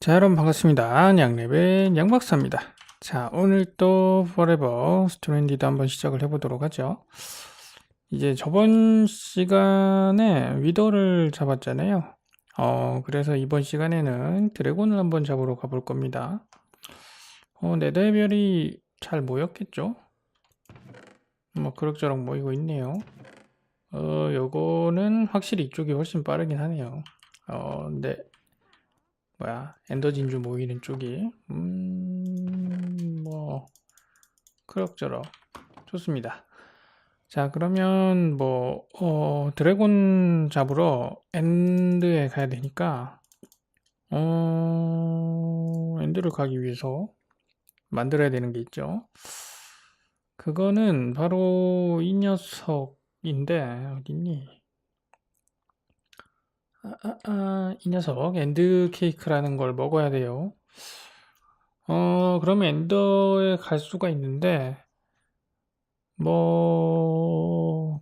자, 여러분 반갑습니다. 양랩의 양박사입니다. 자, 오늘 또 포레버 스트랜디드 한번 시작을 해보도록 하죠. 이제 저번 시간에 위더를 잡았잖아요. 어, 그래서 이번 시간에는 드래곤을 한번 잡으러 가볼 겁니다. 어, 네더의 별이 잘 모였겠죠? 뭐 그럭저럭 모이고 있네요. 어, 요거는 확실히 이쪽이 훨씬 빠르긴 하네요. 어, 근데 뭐야 엔더 진주 모이는 쪽이 음뭐 그럭저럭 좋습니다. 자 그러면 뭐 어, 드래곤 잡으러 엔드에 가야 되니까 어, 엔드를 가기 위해서 만들어야 되는 게 있죠. 그거는 바로 이 녀석인데 어딨니? 아, 아, 아, 이 녀석 엔드 케이크라는 걸 먹어야 돼요. 어, 그러면 엔더에 갈 수가 있는데 뭐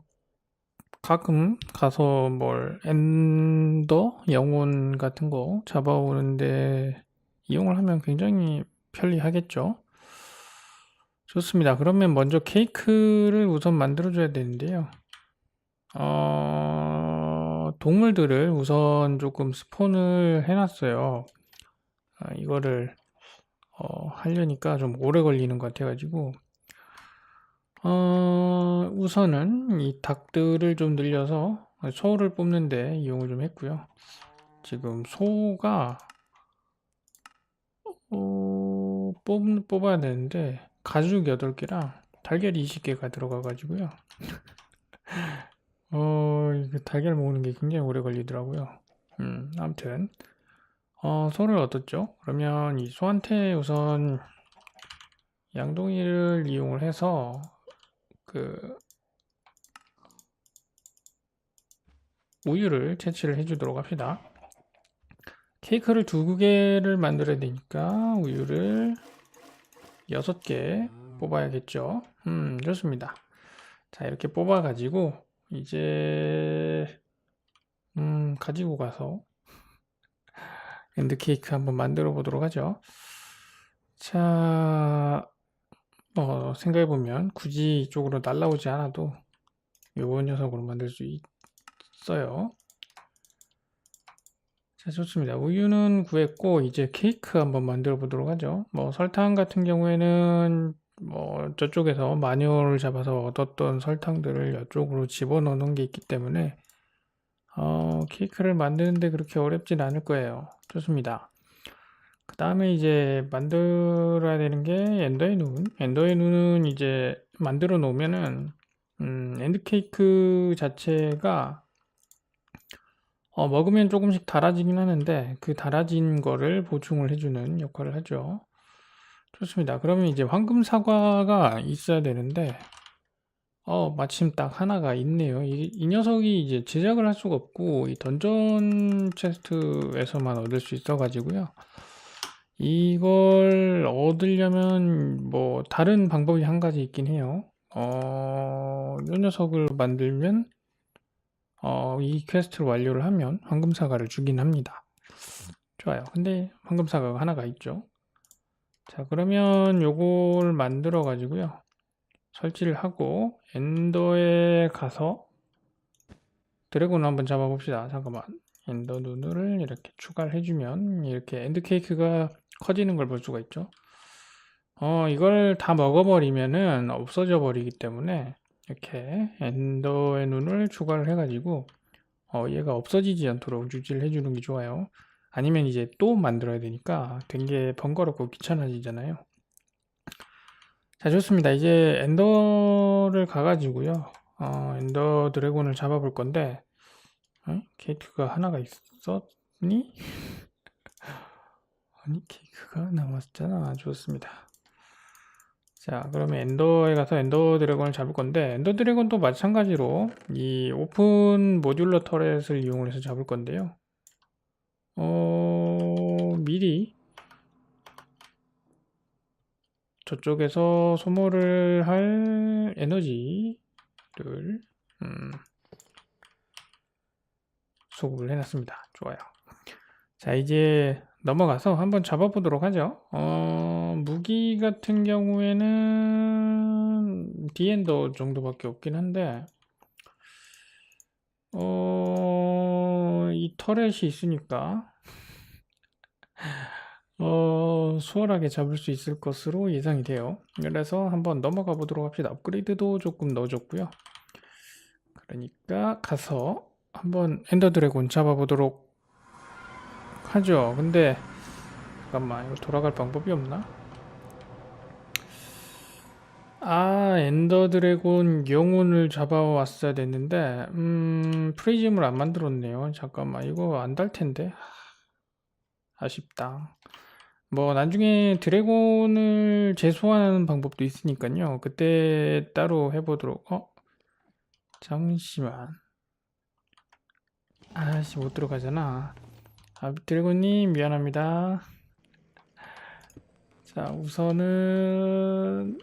가끔 가서 뭘 엔더 영혼 같은 거 잡아오는데 이용을 하면 굉장히 편리하겠죠. 좋습니다. 그러면 먼저 케이크를 우선 만들어줘야 되는데요. 어, 동물들을 우선 조금 스폰을 해놨어요. 아, 이거를 어, 하려니까 좀 오래 걸리는 것 같아가지고 어, 우선은 이 닭들을 좀 늘려서 소를 뽑는데 이용을 좀 했고요. 지금 소가 어, 뽑, 뽑아야 되는데 가죽 8개랑 달걀 20개가 들어가가지고요. 어, 달걀 모으는 게 굉장히 오래 걸리더라고요. 음, 아무튼, 어, 소를 얻었죠? 그러면 이 소한테 우선 양동이를 이용을 해서 그 우유를 채취를 해주도록 합시다. 케이크를 두 개를 만들어야 되니까 우유를 여섯 개 뽑아야겠죠. 음, 좋습니다. 자, 이렇게 뽑아가지고 이제 음, 가지고 가서 엔드 케이크 한번 만들어 보도록 하죠. 자, 뭐 생각해 보면 굳이 이쪽으로 날라오지 않아도 요 녀석으로 만들 수 있어요. 자, 좋습니다. 우유는 구했고 이제 케이크 한번 만들어 보도록 하죠. 뭐 설탕 같은 경우에는 뭐 저쪽에서 마뉴얼을 잡아서 얻었던 설탕들을 이쪽으로 집어넣는 게 있기 때문에 어, 케이크를 만드는데 그렇게 어렵진 않을 거예요. 좋습니다. 그 다음에 이제 만들어야 되는 게 엔더의 눈. 엔더의 눈은 이제 만들어 놓으면은 음, 엔드 케이크 자체가 어, 먹으면 조금씩 달아지긴 하는데 그 달아진 거를 보충을 해주는 역할을 하죠. 좋습니다. 그러면 이제 황금 사과가 있어야 되는데 어, 마침 딱 하나가 있네요. 이, 이 녀석이 이제 제작을 할 수가 없고 이 던전 체스트에서만 얻을 수 있어 가지고요. 이걸 얻으려면 뭐 다른 방법이 한 가지 있긴 해요. 어, 이 녀석을 만들면 어, 이 퀘스트를 완료를 하면 황금 사과를 주긴 합니다. 좋아요. 근데 황금 사과가 하나가 있죠. 자, 그러면 요걸 만들어 가지고요. 설치를 하고 엔더에 가서 드래곤을 한번 잡아 봅시다. 잠깐만. 엔더 눈을 이렇게 추가를 해주면 이렇게 엔드 케이크가 커지는 걸 볼 수가 있죠. 어, 이걸 다 먹어버리면은 없어져 버리기 때문에 이렇게 엔더의 눈을 추가를 해가지고 어, 얘가 없어지지 않도록 유지를 해주는 게 좋아요. 아니면 이제 또 만들어야 되니까 되게 번거롭고 귀찮아지잖아요. 자, 좋습니다. 이제 엔더를 가가지고요. 어, 엔더 드래곤을 잡아볼 건데, 어? 케이크가 하나가 있었니? 아니, 케이크가 남았잖아. 좋습니다. 자, 그러면 엔더에 가서 엔더 드래곤을 잡을 건데, 엔더 드래곤도 마찬가지로 이 오픈 모듈러 터렛을 이용해서 잡을 건데요. 어, 미리 저쪽에서 소모를 할 에너지를 음, 수급을 해놨습니다. 좋아요. 자, 이제 넘어가서 한번 잡아보도록 하죠. 어, 무기 같은 경우에는 디엔더 정도밖에 없긴 한데, 어, 이 터렛이 있으니까, 어, 수월하게 잡을 수 있을 것으로 예상이 돼요. 그래서 한번 넘어가 보도록 합시다. 업그레이드도 조금 넣어줬고요. 그러니까 가서 한번 엔더 드래곤 잡아보도록 하죠. 근데 잠깐만 이거 돌아갈 방법이 없나? 아 엔더 드래곤 영혼을 잡아왔어야 됐는데 음 프리즘을 안 만들었네요. 잠깐만 이거 안 달 텐데 아쉽다. 뭐 나중에 드래곤을 재소환하는 방법도 있으니까요. 그때 따로 해보도록. 어? 잠시만. 아씨 못 들어가잖아. 아 드래곤님 미안합니다. 자 우선은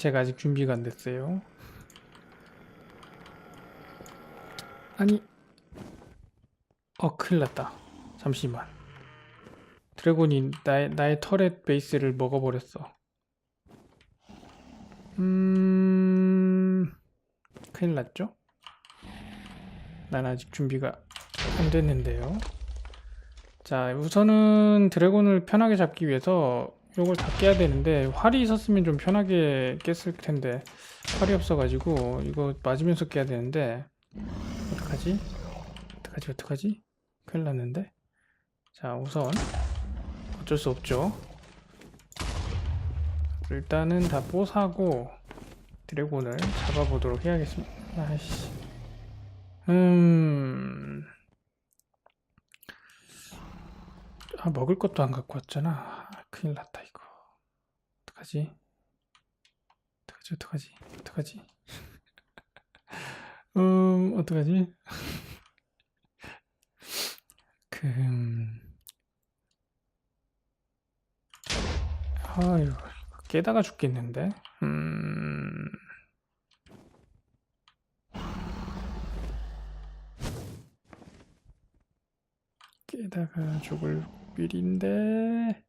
제가 아직 준비가 안 됐어요. 아니 어 큰일 났다. 잠시만. 드래곤이 나의, 나의 터렛 베이스를 먹어버렸어. 음, 큰일 났죠? 난 아직 준비가 안 됐는데요. 자, 우선은 드래곤을 편하게 잡기 위해서 요걸 다 깨야 되는데, 활이 있었으면 좀 편하게 깼을 텐데, 활이 없어가지고, 이거 맞으면서 깨야 되는데, 어떡하지? 어떡하지, 어떡하지? 큰일 났는데? 자, 우선, 어쩔 수 없죠. 일단은 다 뽀사고 드래곤을 잡아보도록 해야겠습니다. 아이씨. 음. 아, 먹을 것도 안 갖고 왔잖아. 아, 큰일 났다, 이거. 어떡하지? 어떡하지, 어떡하지, 어떡하지? 음, 어떡하지? 그, 음. 아유, 깨다가 죽겠는데. 음. 깨다가 죽을 필인데.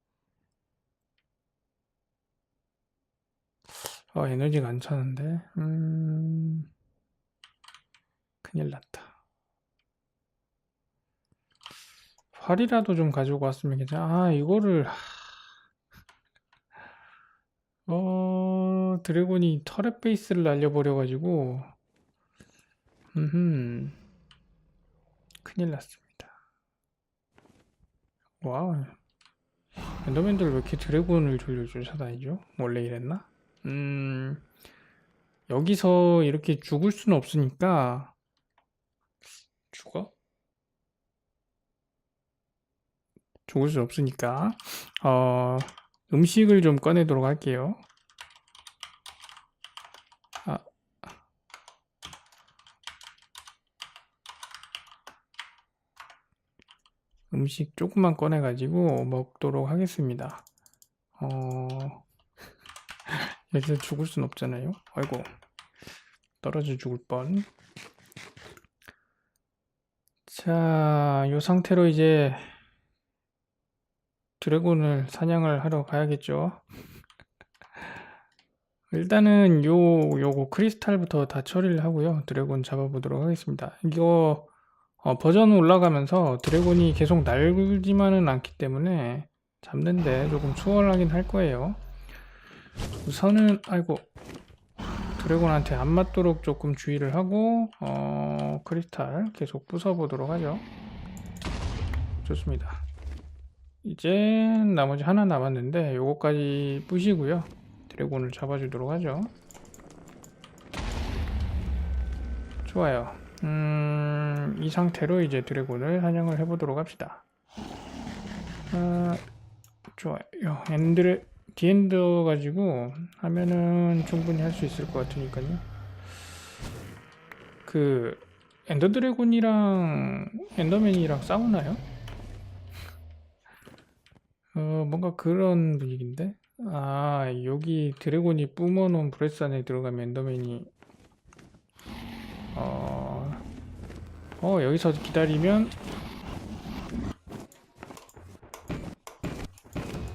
어, 에너지가 안 차는데. 음. 큰일 났다. 활이라도 좀 가지고 왔으면 괜찮아. 아, 이거를. 어, 드래곤이 터렛 베이스를 날려버려 가지고, 음, 큰일 났습니다. 와우. 엔더맨들 왜 이렇게 드래곤을 졸려 쫓아다니죠? 원래 이랬나? 음, 여기서 이렇게 죽을 수는 없으니까, 죽어? 죽을 수 없으니까, 어, 음식을 좀 꺼내도록 할게요. 음식 조금만 꺼내가지고 먹도록 하겠습니다. 어, 여기서 죽을 순 없잖아요. 아이고, 떨어져 죽을 뻔. 자, 이 상태로 이제 드래곤을 사냥을 하러 가야겠죠. 일단은 요 요거 크리스탈부터 다 처리를 하고요. 드래곤 잡아보도록 하겠습니다. 이거 어, 버전 올라가면서 드래곤이 계속 날지만은 않기 때문에 잡는데 조금 수월하긴 할 거예요. 우선은 아이고 드래곤한테 안 맞도록 조금 주의를 하고 어, 크리스탈 계속 부숴보도록 하죠. 좋습니다. 이제 나머지 하나 남았는데 요거까지 부시고요 드래곤을 잡아주도록 하죠 좋아요 음, 이 상태로 이제 드래곤을 사냥을 해보도록 합시다 아, 좋아요 엔드레 디엔더 가지고 하면은 충분히 할 수 있을 것 같으니까요 그 엔더 드래곤이랑 엔더맨이랑 싸우나요? 어, 뭔가 그런 분위기인데? 아, 여기 드래곤이 뿜어놓은 브레스 안에 들어가면 엔더맨이 어, 어, 여기서 기다리면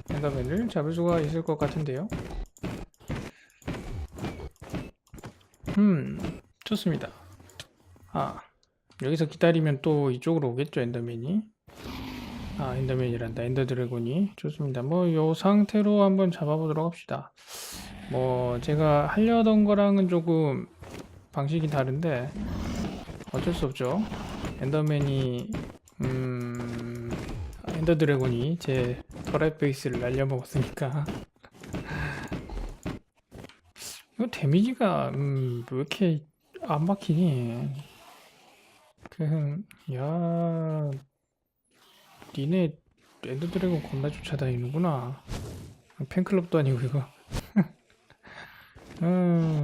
엔더맨을 잡을 수가 있을 것 같은데요. 음, 좋습니다. 아, 여기서 기다리면 또 이쪽으로 오겠죠, 엔더맨이. 아, 엔더맨이란다. 엔더 드래곤이. 좋습니다. 뭐, 요 상태로 한번 잡아보도록 합시다. 뭐, 제가 하려던 거랑은 조금 방식이 다른데, 어쩔 수 없죠. 엔더맨이, 음, 엔더 드래곤이 제 터렛 베이스를 날려먹었으니까. 이거 데미지가, 음, 왜 이렇게 안 막히니? 그, 야, 니네 엔더 드래곤 겁나 쫓아다니는구나. 팬클럽도 아니고 이거. 어,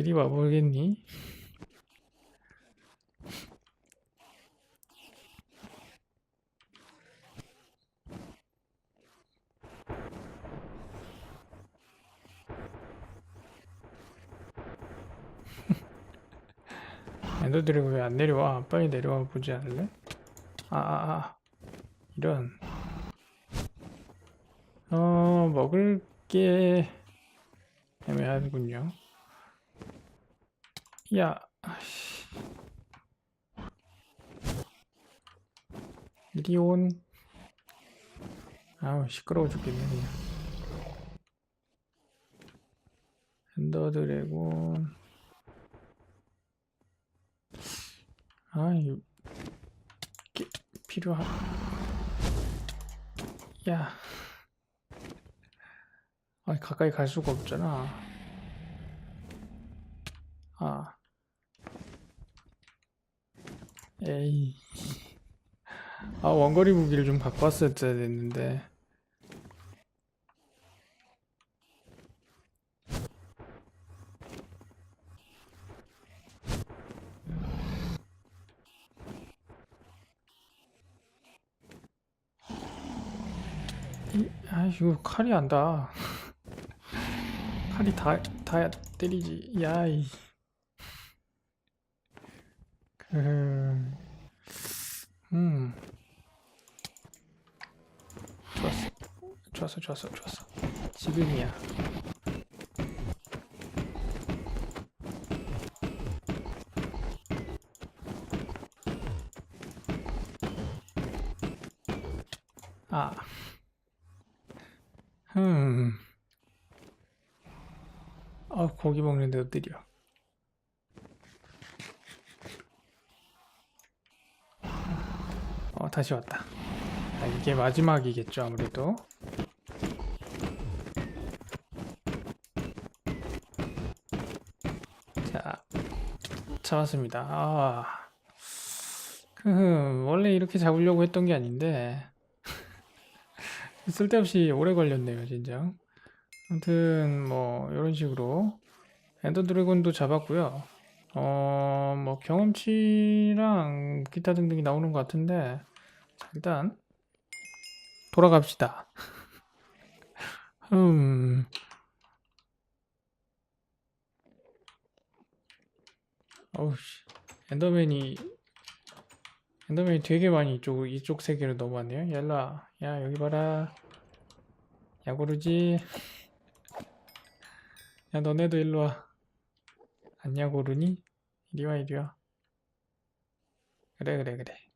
이리 와보겠니? 드래곤 왜안 내려와? 빨리 내려와 보지 않을래? 아, 아, 아. 이런. 어, 먹을 게 애매하군요. 야. 이리 온. 아우, 시끄러워 죽겠네, 그냥. 엔더 드래곤. 아, 이 게, 필요한. 야. 아, 가까이 갈 수가 없잖아. 아. 에이. 아, 원거리 무기를 좀 바꿨어야 됐는데. 이, 아, 이거 칼이 안 닿아. 칼이 다, 다 때리지. 야, 이. 그, 음. 좋았어. 좋았어, 좋았어, 좋았어. 지금이야. 아. 음. 아, 고기 먹는데 엎드려. 어, 다시 왔다. 아, 이게 마지막이겠죠, 아무래도. 자, 잡았습니다. 아, 그, 원래 이렇게 잡으려고 했던 게 아닌데, 쓸데없이 오래 걸렸네요, 진짜. 아무튼 뭐 이런 식으로 엔더 드래곤도 잡았고요. 어, 뭐 경험치랑 기타 등등이 나오는 것 같은데 자, 일단 돌아갑시다. 음. 어우 씨. 엔더맨이 엔더맨이 되게 많이 이쪽 이쪽 세계로 넘어왔네요. 얄라. 야, 여기 봐라. 야구르지. 야, 너네도 일로 와. 안냐 고르니? 이리 와, 이리 와. 그래, 그래, 그래.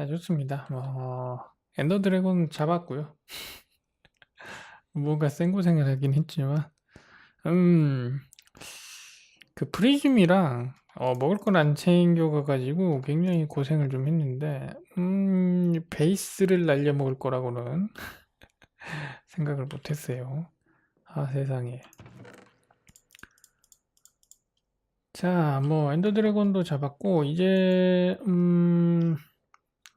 자, 좋습니다. 뭐, 엔더 드래곤 잡았고요. 뭔가 생고생을 하긴 했지만, 음, 그 프리즘이랑 어, 먹을 걸안 챙겨가가지고 굉장히 고생을 좀 했는데, 음, 베이스를 날려 먹을 거라고는 생각을 못 했어요. 아, 세상에. 자, 뭐, 엔더 드래곤도 잡았고, 이제, 음,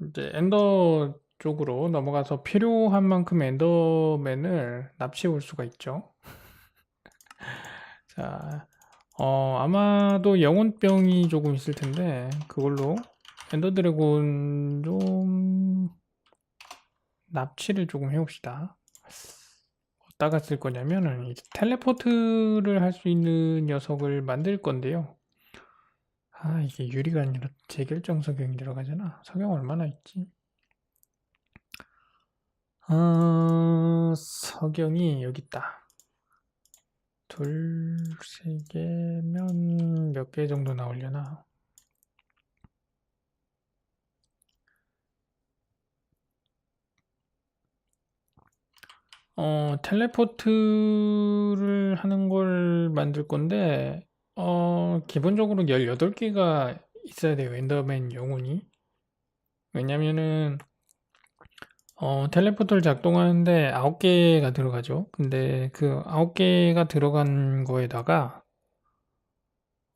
이제 엔더 쪽으로 넘어가서 필요한 만큼 엔더맨을 납치해 올 수가 있죠. 자, 어, 아마도 영혼병이 조금 있을 텐데, 그걸로 엔더 드래곤 좀 납치를 조금 해봅시다. 어디다가 쓸 거냐면은, 이제 텔레포트를 할 수 있는 녀석을 만들 건데요. 아, 이게 유리가 아니라 재결정 석영이 들어가잖아. 석영 얼마나 있지? 아, 석영이 여기 있다. 둘, 세 개면 몇 개 정도 나오려나? 어, 텔레포트를 하는 걸 만들 건데, 어, 기본적으로 18개가 있어야 돼요. 엔더맨 영혼이. 왜냐면은, 어, 텔레포트를 작동하는데 9개가 들어가죠. 근데 그 9개가 들어간 거에다가,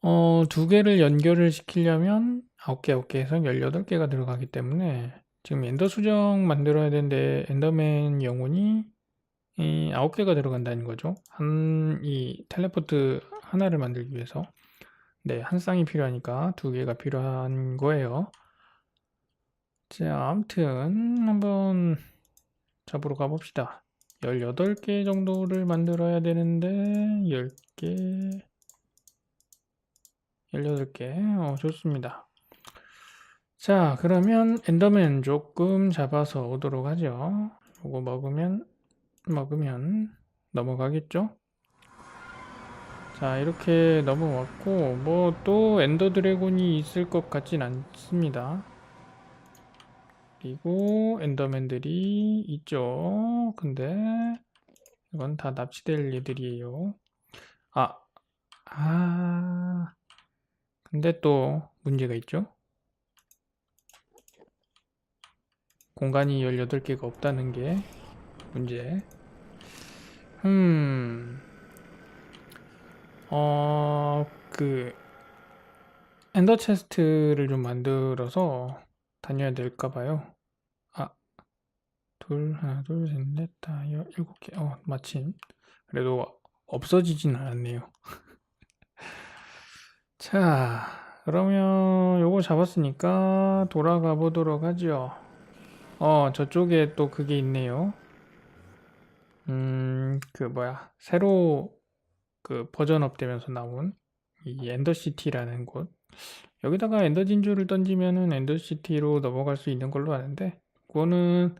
어, 두 개를 연결을 시키려면 9개, 9개 해서 18개가 들어가기 때문에 지금 엔더 수정 만들어야 되는데 엔더맨 영혼이 이 9개가 들어간다는 거죠. 한, 이 텔레포트 하나를 만들기 위해서. 네, 한 쌍이 필요하니까 두 개가 필요한 거예요. 자, 아무튼 한번 잡으러 가봅시다. 18개 정도를 만들어야 되는데 10개 18개 어, 좋습니다. 자, 그러면 엔더맨 조금 잡아서 오도록 하죠. 요거 먹으면 먹으면 넘어가겠죠? 자, 이렇게 넘어왔고 뭐 또 엔더 드래곤이 있을 것 같진 않습니다. 그리고 엔더맨들이 있죠. 근데 이건 다 납치될 얘들이에요. 아, 아, 근데 또 문제가 있죠. 공간이 18개가 없다는 게 문제. 음, 어, 그, 엔더 체스트를 좀 만들어서 다녀야 될까 봐요. 아, 둘, 하나, 둘, 셋, 넷, 다, 여, 일곱 개. 어, 마침. 그래도 없어지진 않았네요. 자, 그러면 요거 잡았으니까 돌아가 보도록 하죠. 어, 저쪽에 또 그게 있네요. 음, 그 뭐야. 새로 그 버전업 되면서 나온 이 엔더시티라는 곳. 여기다가 엔더 진주를 던지면은 엔더시티로 넘어갈 수 있는 걸로 아는데, 그거는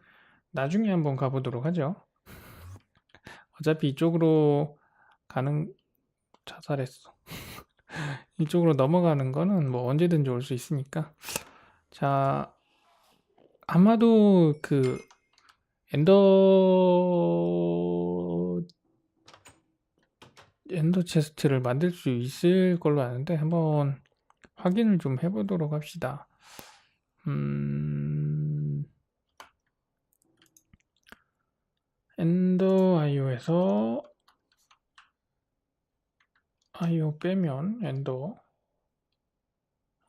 나중에 한번 가보도록 하죠. 어차피 이쪽으로 가는, 자살했어. 이쪽으로 넘어가는 거는 뭐 언제든지 올 수 있으니까. 자, 아마도 그 엔더 엔더 체스트를 만들 수 있을 걸로 아는데 한번 확인을 좀 해보도록 합시다. 음, 엔더 아이오에서 아이오 빼면 엔더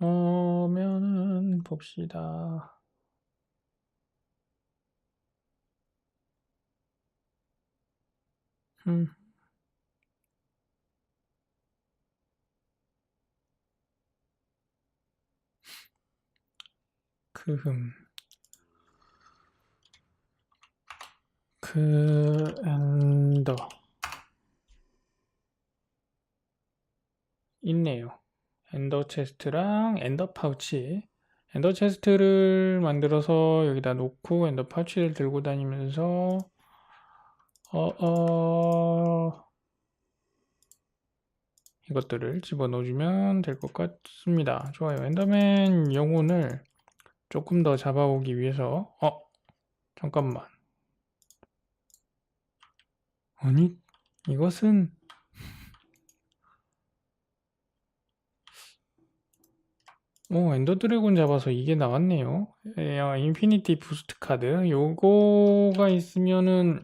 어면은 봅시다. 음. 그흠 그 엔더 있네요. 엔더 체스트랑 엔더 파우치 엔더 체스트를 만들어서 여기다 놓고 엔더 파우치를 들고 다니면서 어, 어, 이것들을 집어넣어주면 될 것 같습니다. 좋아요. 엔더맨 영혼을 조금 더 잡아오기 위해서, 어, 잠깐만. 아니, 이것은, 오, 엔더 드래곤 잡아서 이게 나왔네요. 야, 인피니티 부스트 카드. 요거가 있으면은,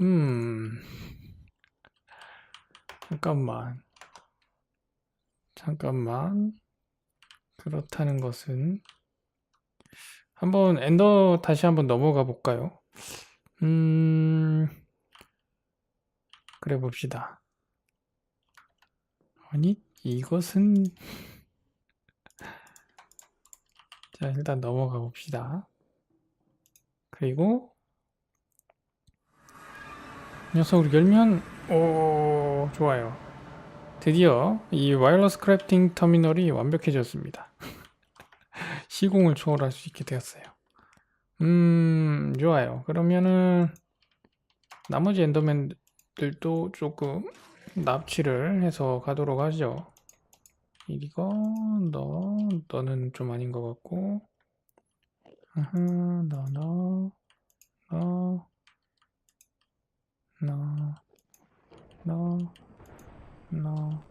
음, 잠깐만. 잠깐만. 그렇다는 것은 한번 엔더 다시 한번 넘어가 볼까요? 음, 그래 봅시다. 아니, 이것은 자, 일단 넘어가 봅시다. 그리고 녀석을 열면 오, 좋아요. 드디어 이 와이어러스 크래프팅 터미널이 완벽해졌습니다. 시공을 초월할 수 있게 되었어요. 음, 좋아요. 그러면은 나머지 엔더맨들도 조금 납치를 해서 가도록 하죠. 이거 너 너는 좀 아닌 것 같고, 아하, 너 너, 너, 너, 너, 너, 너, 너.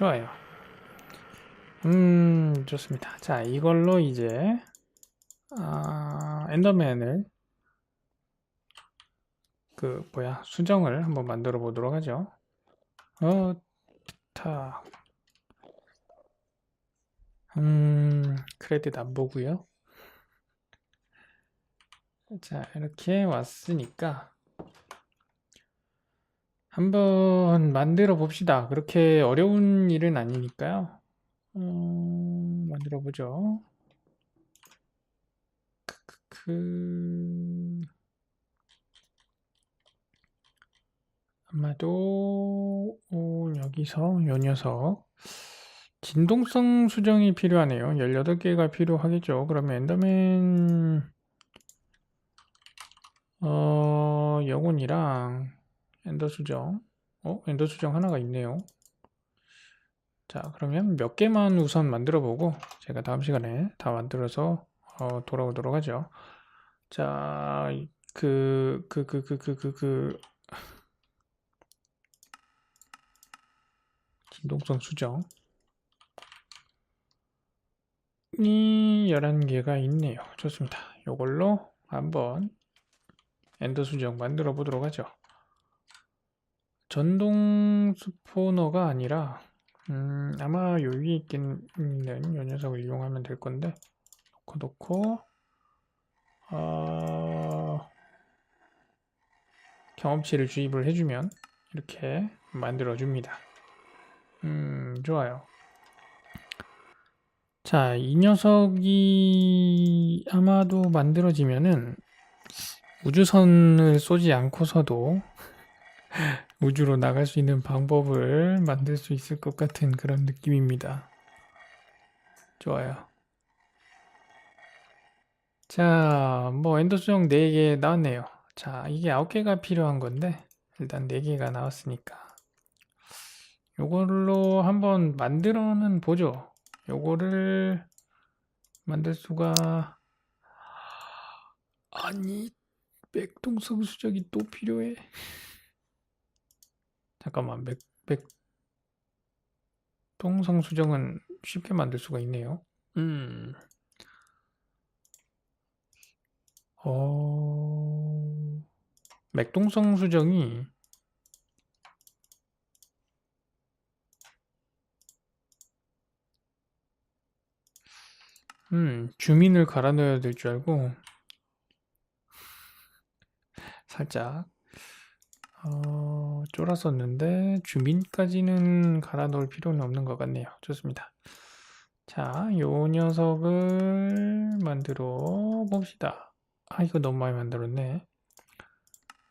좋아요. 음, 좋습니다. 자, 이걸로 이제 아, 엔더맨을 그 뭐야 수정을 한번 만들어 보도록 하죠. 어, 타. 음, 크레딧 안 보고요. 자, 이렇게 왔으니까 한번 만들어 봅시다. 그렇게 어려운 일은 아니니까요. 음, 만들어 보죠. 그 아마도 어, 여기서 요 녀석 진동성 수정이 필요하네요. 18개가 필요하겠죠. 그러면 엔더맨 어, 영혼이랑 엔더 수정 어? 엔더 수정 하나가 있네요. 자, 그러면 몇 개만 우선 만들어 보고 제가 다음 시간에 다 만들어서 어, 돌아오도록 하죠. 자, 그, 그, 그, 그, 그, 그, 그, 진동성 수정. 이 11개가 있네요. 좋습니다. 이걸로 한번 엔더 수정 만들어 보도록 하죠. 전동 스포너가 아니라 음, 아마 요 위에 있는 요 녀석을 이용하면 될 건데 놓고 놓고 어, 경험치를 주입을 해주면 이렇게 만들어 줍니다. 음, 좋아요. 자, 이 녀석이 아마도 만들어지면은 우주선을 쏘지 않고서도 우주로 나갈 수 있는 방법을 만들 수 있을 것 같은 그런 느낌입니다. 좋아요. 자, 뭐 엔더 수정 4개 나왔네요. 자, 이게 9개가 필요한 건데 일단 4개가 나왔으니까 요걸로 한번 만들어는 보죠. 요거를 만들 수가 아니 맥동성 수정이 또 필요해. 잠깐만 맥, 맥동성 수정은 쉽게 만들 수가 있네요. 음. 어, 맥동성 수정이 음, 주민을 갈아 넣어야 될 줄 알고 살짝 어, 쫄았었는데 주민까지는 갈아 넣을 필요는 없는 것 같네요. 좋습니다. 자, 요 녀석을 만들어 봅시다. 아, 이거 너무 많이 만들었네.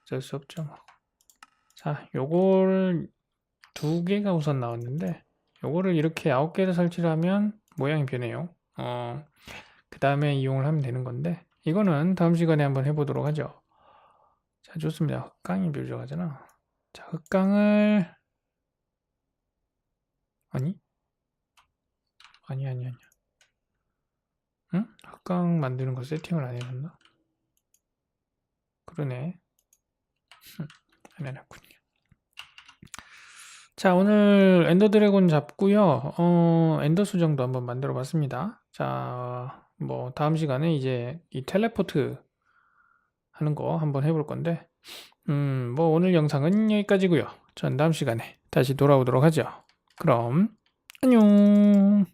어쩔 수 없죠. 뭐. 자, 요걸 두 개가 우선 나왔는데, 요거를 이렇게 아홉 개를 설치를 하면 모양이 변해요. 어, 그 다음에 이용을 하면 되는 건데, 이거는 다음 시간에 한번 해보도록 하죠. 자, 좋습니다. 흑강이 묘적하잖아. 자, 흑강을, 아니? 아니, 아니, 아니. 응? 흑강 만드는 거 세팅을 안 해줬나? 그러네. 안 해놨군요. 자, 오늘 엔더 드래곤 잡고요. 어, 엔더 수정도 한번 만들어 봤습니다. 자, 뭐, 다음 시간에 이제 이 텔레포트 하는 거 한번 해볼 건데, 음, 뭐, 오늘 영상은 여기까지고요 전 다음 시간에 다시 돌아오도록 하죠. 그럼, 안녕!